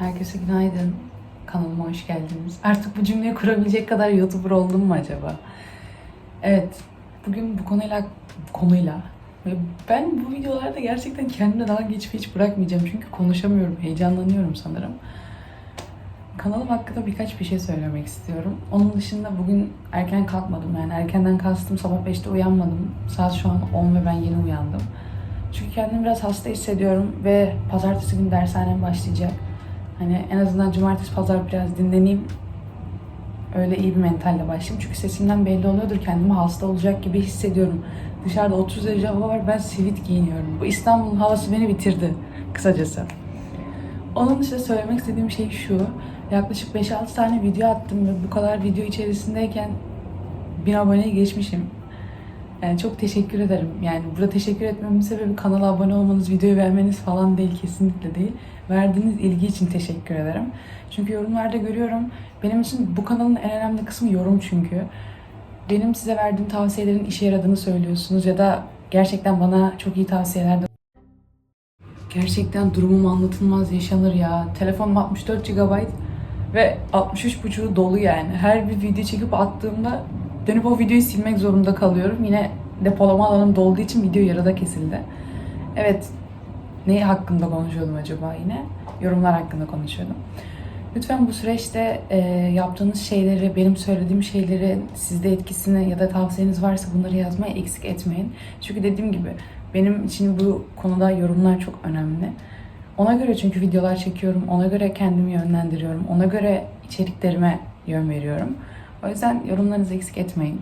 Herkese günaydın. Kanalıma hoş geldiniz. Artık bu cümleyi kurabilecek kadar YouTuber oldum mu acaba? Evet, bugün bu konuyla konuyla ve ben bu videolarda gerçekten kendimle dalga geçmeyi hiç bırakmayacağım çünkü konuşamıyorum, heyecanlanıyorum sanırım. Kanalım hakkında birkaç bir şey söylemek istiyorum. Onun dışında bugün erken kalkmadım yani erkenden kastım sabah 5'te uyanmadım. Saat şu an 10 ve ben yeni uyandım. Çünkü kendimi biraz hasta hissediyorum ve pazartesi günü dershanem başlayacak. Hani en azından cumartesi pazar biraz dinleneyim. Öyle iyi bir mentalle başlayayım. Çünkü sesimden belli oluyordur kendimi hasta olacak gibi hissediyorum. Dışarıda 30 derece hava var ben sivit giyiniyorum. Bu İstanbul'un havası beni bitirdi kısacası. Onun dışında söylemek istediğim şey şu. Yaklaşık 5-6 tane video attım ve bu kadar video içerisindeyken 1000 aboneye geçmişim. Yani çok teşekkür ederim. Yani burada teşekkür etmemin sebebi kanala abone olmanız, videoyu beğenmeniz falan değil, kesinlikle değil. Verdiğiniz ilgi için teşekkür ederim. Çünkü yorumlarda görüyorum. Benim için bu kanalın en önemli kısmı yorum çünkü. Benim size verdiğim tavsiyelerin işe yaradığını söylüyorsunuz ya da gerçekten bana çok iyi tavsiyeler de Gerçekten durumum anlatılmaz yaşanır ya. Telefonum 64 GB ve 63.5'u dolu yani. Her bir video çekip attığımda dönüp o videoyu silmek zorunda kalıyorum. Yine depolama alanım dolduğu için video yarıda kesildi. Evet, ne hakkında konuşuyordum acaba yine? Yorumlar hakkında konuşuyordum. Lütfen bu süreçte e, yaptığınız şeyleri, benim söylediğim şeyleri sizde etkisini ya da tavsiyeniz varsa bunları yazmaya eksik etmeyin. Çünkü dediğim gibi benim için bu konuda yorumlar çok önemli. Ona göre çünkü videolar çekiyorum, ona göre kendimi yönlendiriyorum, ona göre içeriklerime yön veriyorum. O yüzden yorumlarınızı eksik etmeyin.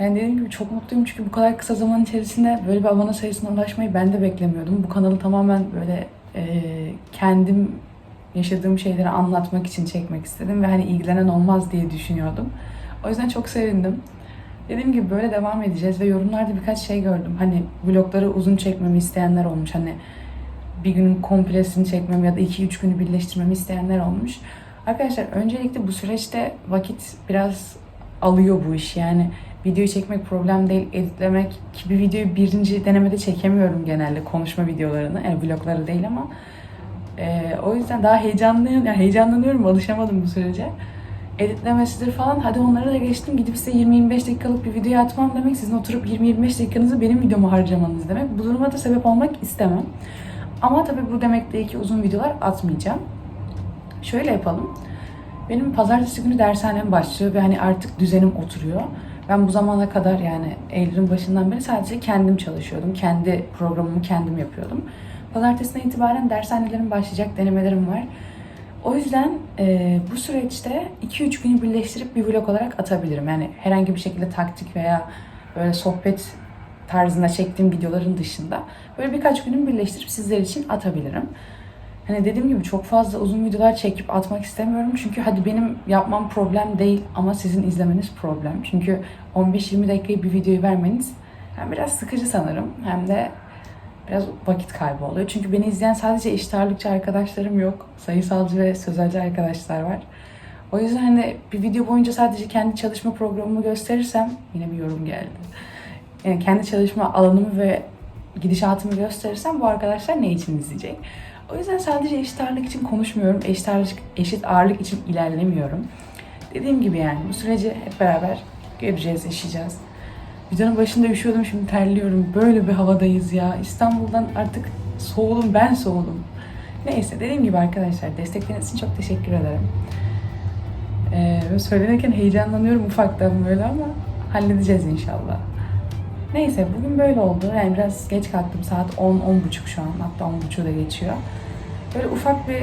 Yani dediğim gibi çok mutluyum çünkü bu kadar kısa zaman içerisinde böyle bir abone sayısına ulaşmayı ben de beklemiyordum. Bu kanalı tamamen böyle e, kendim yaşadığım şeyleri anlatmak için çekmek istedim ve hani ilgilenen olmaz diye düşünüyordum. O yüzden çok sevindim. Dediğim gibi böyle devam edeceğiz ve yorumlarda birkaç şey gördüm. Hani vlogları uzun çekmemi isteyenler olmuş. Hani bir günün komplesini çekmemi ya da iki üç günü birleştirmemi isteyenler olmuş. Arkadaşlar öncelikle bu süreçte vakit biraz alıyor bu iş. Yani videoyu çekmek problem değil, editlemek ki bir videoyu birinci denemede çekemiyorum genelde konuşma videolarını. Yani vlogları değil ama ee, o yüzden daha heyecanlıyım, yani heyecanlanıyorum, alışamadım bu sürece. Editlemesidir falan. Hadi onları da geçtim. Gidip size 20-25 dakikalık bir video atmam demek. Sizin oturup 20-25 dakikanızı benim videomu harcamanız demek. Bu duruma da sebep olmak istemem. Ama tabii bu demek değil ki uzun videolar atmayacağım. Şöyle yapalım. Benim pazartesi günü dershanem başlıyor ve hani artık düzenim oturuyor. Ben bu zamana kadar yani Eylül'ün başından beri sadece kendim çalışıyordum. Kendi programımı kendim yapıyordum. Pazartesinden itibaren dershanelerim başlayacak, denemelerim var. O yüzden e, bu süreçte 2-3 günü birleştirip bir vlog olarak atabilirim. Yani herhangi bir şekilde taktik veya böyle sohbet tarzında çektiğim videoların dışında böyle birkaç günü birleştirip sizler için atabilirim. Hani dediğim gibi çok fazla uzun videolar çekip atmak istemiyorum. Çünkü hadi benim yapmam problem değil ama sizin izlemeniz problem. Çünkü 15-20 dakikayı bir videoyu vermeniz hem biraz sıkıcı sanırım hem de biraz vakit kaybı oluyor. Çünkü beni izleyen sadece eşit ağırlıkçı arkadaşlarım yok. Sayısalcı ve sözelci arkadaşlar var. O yüzden hani bir video boyunca sadece kendi çalışma programımı gösterirsem yine bir yorum geldi. Yani kendi çalışma alanımı ve gidişatımı gösterirsem bu arkadaşlar ne için izleyecek? O yüzden sadece eşit ağırlık için konuşmuyorum. Eşit ağırlık, eşit ağırlık için ilerlemiyorum. Dediğim gibi yani bu süreci hep beraber göreceğiz, yaşayacağız. Videonun başında üşüyordum şimdi terliyorum. Böyle bir havadayız ya. İstanbul'dan artık soğudum, ben soğudum. Neyse dediğim gibi arkadaşlar destekleriniz için çok teşekkür ederim. Ee, söylenirken heyecanlanıyorum ufaktan böyle ama halledeceğiz inşallah. Neyse bugün böyle oldu. Yani biraz geç kalktım. Saat 10 10.30 şu an. Hatta 10.30'u da geçiyor. Böyle ufak bir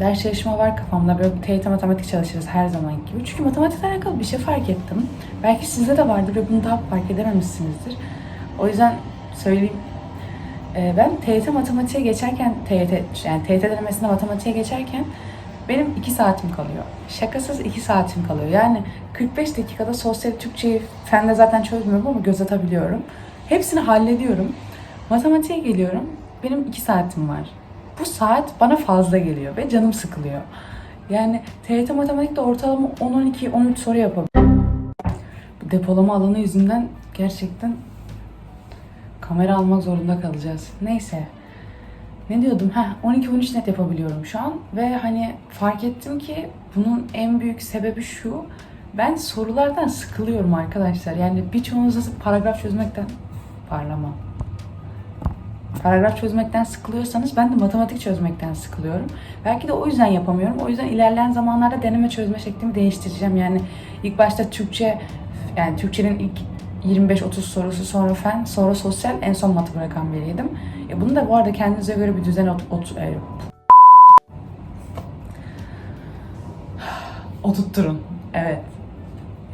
ders çalışma var kafamda. Böyle TYT matematik çalışırız her zaman gibi. Çünkü matematikle alakalı bir şey fark ettim. Belki sizde de vardır ve bunu daha fark edememişsinizdir. O yüzden söyleyeyim. Ee, ben TYT matematiğe geçerken, TYT, yani TYT denemesinde matematiğe geçerken benim 2 saatim kalıyor. Şakasız 2 saatim kalıyor. Yani 45 dakikada sosyal Türkçeyi fende zaten çözmüyorum ama göz atabiliyorum. Hepsini hallediyorum. Matematiğe geliyorum. Benim 2 saatim var. Bu saat bana fazla geliyor ve canım sıkılıyor. Yani TYT matematikte ortalama 10-12-13 soru yapabiliyorum. Bu depolama alanı yüzünden gerçekten kamera almak zorunda kalacağız. Neyse. Ne diyordum? Heh, 12-13 net yapabiliyorum şu an. Ve hani fark ettim ki bunun en büyük sebebi şu. Ben sorulardan sıkılıyorum arkadaşlar. Yani birçoğunuz paragraf çözmekten parlama. Paragraf çözmekten sıkılıyorsanız ben de matematik çözmekten sıkılıyorum. Belki de o yüzden yapamıyorum. O yüzden ilerleyen zamanlarda deneme çözme şeklimi değiştireceğim. Yani ilk başta Türkçe, yani Türkçenin ilk 25-30 sorusu, sonra fen, sonra sosyal, en son matı bırakan biriydim. E bunu da bu arada kendinize göre bir düzen ot, ot, e, oturtturun. Evet.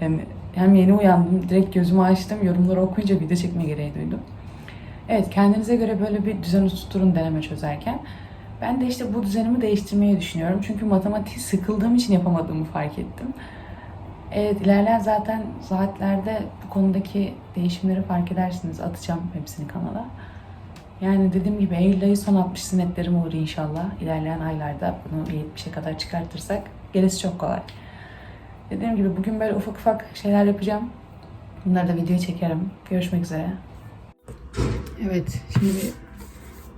Yani hem yeni uyandım, direkt gözümü açtım, yorumları okuyunca video çekme gereği duydum. Evet, kendinize göre böyle bir düzen oturtturun deneme çözerken. Ben de işte bu düzenimi değiştirmeyi düşünüyorum. Çünkü matematik sıkıldığım için yapamadığımı fark ettim. Evet, ilerleyen zaten saatlerde bu konudaki değişimleri fark edersiniz. Atacağım hepsini kanala. Yani dediğim gibi Eylül ayı son 60 netlerim olur inşallah. İlerleyen aylarda bunu 70'e kadar çıkartırsak gerisi çok kolay. Dediğim gibi bugün böyle ufak ufak şeyler yapacağım. Bunları da videoya çekerim. Görüşmek üzere. Evet, şimdi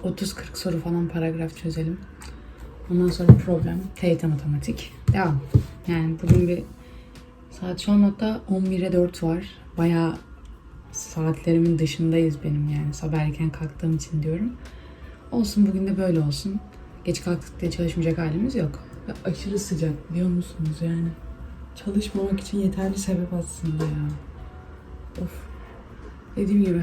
30-40 soru falan paragraf çözelim. Ondan sonra problem, TYT matematik. Devam. Yani bugün bir saat şu an hatta 11'e 4 var. Bayağı saatlerimin dışındayız benim yani. Sabah erken kalktığım için diyorum. Olsun bugün de böyle olsun. Geç kalktık diye çalışmayacak halimiz yok. Ve aşırı sıcak biliyor musunuz yani? Çalışmamak için yeterli sebep aslında ya. Of. Dediğim gibi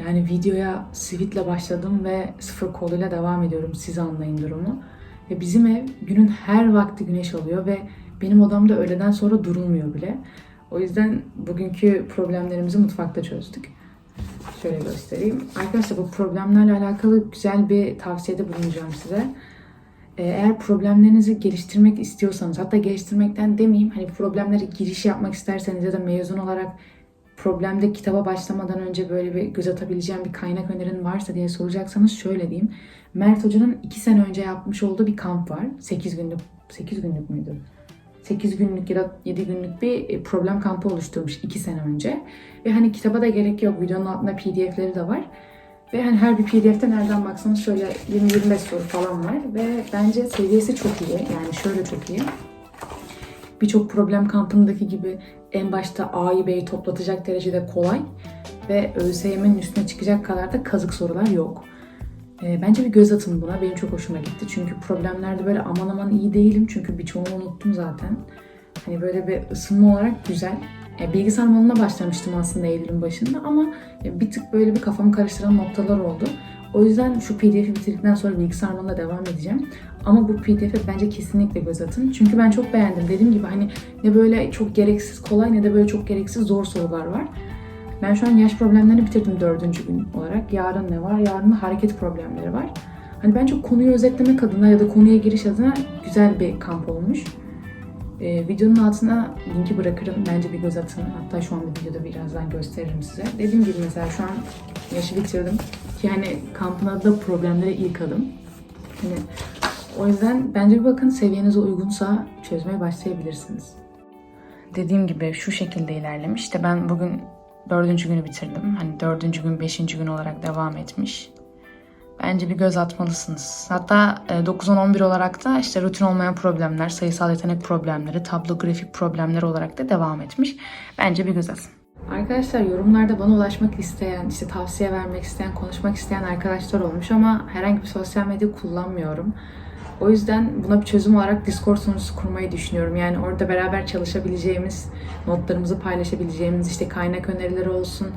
Yani videoya sivitle başladım ve sıfır koluyla devam ediyorum. Siz anlayın durumu. Ve bizim ev günün her vakti güneş alıyor ve benim odamda öğleden sonra durulmuyor bile. O yüzden bugünkü problemlerimizi mutfakta çözdük. Şöyle göstereyim. Arkadaşlar bu problemlerle alakalı güzel bir tavsiyede bulunacağım size. Ee, Eğer problemlerinizi geliştirmek istiyorsanız, hatta geliştirmekten demeyeyim, hani problemlere giriş yapmak isterseniz ya da mezun olarak problemde kitaba başlamadan önce böyle bir göz atabileceğim bir kaynak önerin varsa diye soracaksanız şöyle diyeyim. Mert Hoca'nın 2 sene önce yapmış olduğu bir kamp var. 8 günlük, 8 günlük müydü? 8 günlük ya da 7 günlük bir e, problem kampı oluşturmuş 2 sene önce. Ve hani kitaba da gerek yok. Videonun altında pdf'leri de var. Ve hani her bir pdf'te nereden baksanız şöyle 20-25 soru falan var. Ve bence seviyesi çok iyi. Yani şöyle çok iyi. Birçok problem kampındaki gibi en başta A'yı B'yi toplatacak derecede kolay. Ve ÖSYM'nin üstüne çıkacak kadar da kazık sorular yok. E, bence bir göz atın buna. Benim çok hoşuma gitti. Çünkü problemlerde böyle aman aman iyi değilim. Çünkü birçoğunu unuttum zaten. Hani böyle bir ısınma olarak güzel. Bilgisayar malına başlamıştım aslında Eylül'ün başında ama bir tık böyle bir kafamı karıştıran noktalar oldu. O yüzden şu pdf'i bitirdikten sonra bilgisayar malına devam edeceğim. Ama bu pdf'e bence kesinlikle göz atın. Çünkü ben çok beğendim. Dediğim gibi hani ne böyle çok gereksiz kolay ne de böyle çok gereksiz zor sorular var. Ben şu an yaş problemlerini bitirdim dördüncü gün olarak. Yarın ne var? Yarın hareket problemleri var. Hani bence konuyu özetlemek adına ya da konuya giriş adına güzel bir kamp olmuş. Ee, videonun altına linki bırakırım. Bence bir göz atın. Hatta şu anda videoda birazdan gösteririm size. Dediğim gibi mesela şu an yaşı bitirdim. Ki hani kampın adı da problemlere ilk adım. Hani o yüzden bence bir bakın seviyenize uygunsa çözmeye başlayabilirsiniz. Dediğim gibi şu şekilde ilerlemiş. İşte ben bugün dördüncü günü bitirdim. Hani dördüncü gün, beşinci gün olarak devam etmiş. Bence bir göz atmalısınız. Hatta e, 9-10-11 olarak da işte rutin olmayan problemler, sayısal yetenek problemleri, tablo grafik problemleri olarak da devam etmiş. Bence bir göz atın. Arkadaşlar yorumlarda bana ulaşmak isteyen, işte tavsiye vermek isteyen, konuşmak isteyen arkadaşlar olmuş ama herhangi bir sosyal medya kullanmıyorum. O yüzden buna bir çözüm olarak Discord sunucusu kurmayı düşünüyorum. Yani orada beraber çalışabileceğimiz, notlarımızı paylaşabileceğimiz, işte kaynak önerileri olsun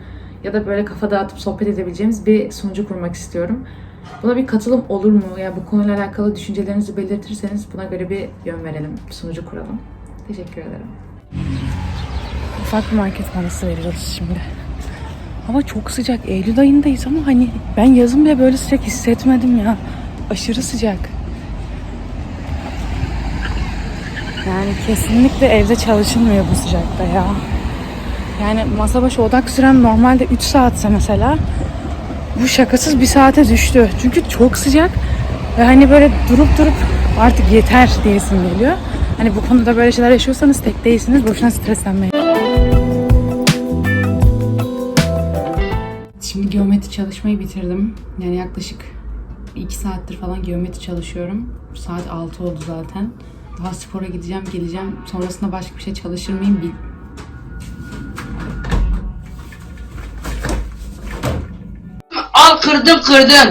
ya da böyle kafa dağıtıp sohbet edebileceğimiz bir sunucu kurmak istiyorum. Buna bir katılım olur mu? Ya yani bu konuyla alakalı düşüncelerinizi belirtirseniz buna göre bir yön verelim, sunucu kuralım. Teşekkür ederim. Ufak bir market molası veriyoruz şimdi. Hava çok sıcak. Eylül ayındayız ama hani ben yazın bile böyle sıcak hissetmedim ya. Aşırı sıcak. Yani kesinlikle evde çalışılmıyor bu sıcakta ya. Yani masa başı odak sürem normalde 3 saatse mesela bu şakasız bir saate düştü. Çünkü çok sıcak Ve hani böyle durup durup artık yeter diyesim geliyor. Hani bu konuda böyle şeyler yaşıyorsanız tek değilsiniz. Boşuna streslenmeyin. Şimdi geometri çalışmayı bitirdim. Yani yaklaşık 2 saattir falan geometri çalışıyorum. Saat 6 oldu zaten. Daha spora gideceğim, geleceğim. Sonrasında başka bir şey çalışır mıyım bil kırdım kırdım.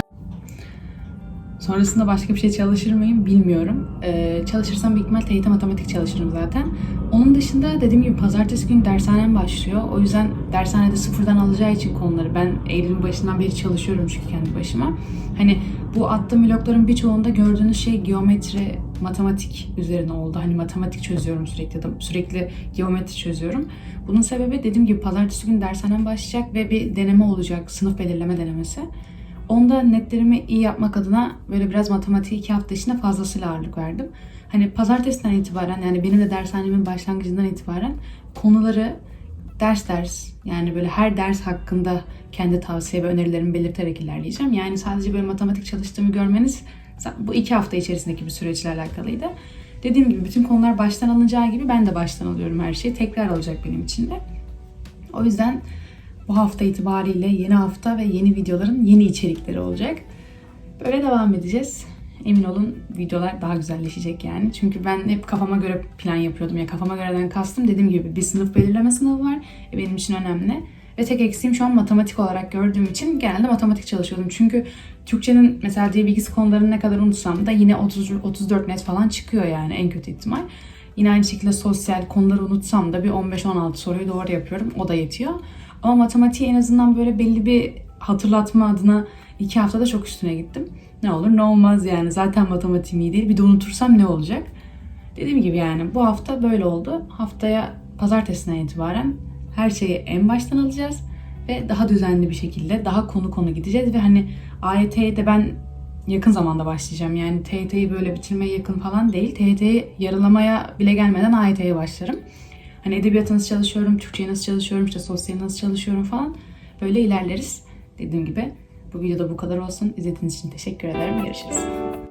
Sonrasında başka bir şey çalışır mıyım bilmiyorum. Ee, çalışırsam büyük ihtimal TYT matematik çalışırım zaten. Onun dışında dediğim gibi pazartesi günü dershanem başlıyor. O yüzden dershanede sıfırdan alacağı için konuları ben Eylül'ün başından beri çalışıyorum çünkü kendi başıma. Hani bu attığım vlogların birçoğunda gördüğünüz şey geometri, matematik üzerine oldu. Hani matematik çözüyorum sürekli, sürekli geometri çözüyorum. Bunun sebebi dediğim gibi pazartesi günü dershanem başlayacak ve bir deneme olacak, sınıf belirleme denemesi. Onda netlerimi iyi yapmak adına böyle biraz matematiği iki hafta içinde fazlasıyla ağırlık verdim. Hani pazartesiden itibaren yani benim de dershanemin başlangıcından itibaren konuları ders ders yani böyle her ders hakkında kendi tavsiye ve önerilerimi belirterek ilerleyeceğim. Yani sadece böyle matematik çalıştığımı görmeniz bu iki hafta içerisindeki bir süreçle alakalıydı. Dediğim gibi bütün konular baştan alınacağı gibi ben de baştan alıyorum her şeyi. Tekrar olacak benim için de. O yüzden bu hafta itibariyle yeni hafta ve yeni videoların yeni içerikleri olacak. Böyle devam edeceğiz. Emin olun videolar daha güzelleşecek yani. Çünkü ben hep kafama göre plan yapıyordum. Ya kafama göreden kastım dediğim gibi bir sınıf belirleme sınavı var. E benim için önemli. Ve tek eksiğim şu an matematik olarak gördüğüm için genelde matematik çalışıyordum. Çünkü Türkçenin mesela dil bilgisi konularını ne kadar unutsam da yine 30, 34 net falan çıkıyor yani en kötü ihtimal. Yine aynı şekilde sosyal konuları unutsam da bir 15-16 soruyu doğru yapıyorum. O da yetiyor. Ama matematiği en azından böyle belli bir hatırlatma adına iki haftada çok üstüne gittim. Ne olur ne olmaz yani. Zaten matematiğim iyi değil. Bir de unutursam ne olacak? Dediğim gibi yani bu hafta böyle oldu. Haftaya pazartesinden itibaren her şeyi en baştan alacağız. Ve daha düzenli bir şekilde daha konu konu gideceğiz. Ve hani AYT'ye de ben yakın zamanda başlayacağım. Yani TYT'yi böyle bitirmeye yakın falan değil. TYT'yi yarılamaya bile gelmeden AYT'ye başlarım. Hani edebiyatı nasıl çalışıyorum, Türkçeyi nasıl çalışıyorum, işte sosyal nasıl çalışıyorum falan. Böyle ilerleriz. Dediğim gibi bu videoda bu kadar olsun. İzlediğiniz için teşekkür ederim. Görüşürüz.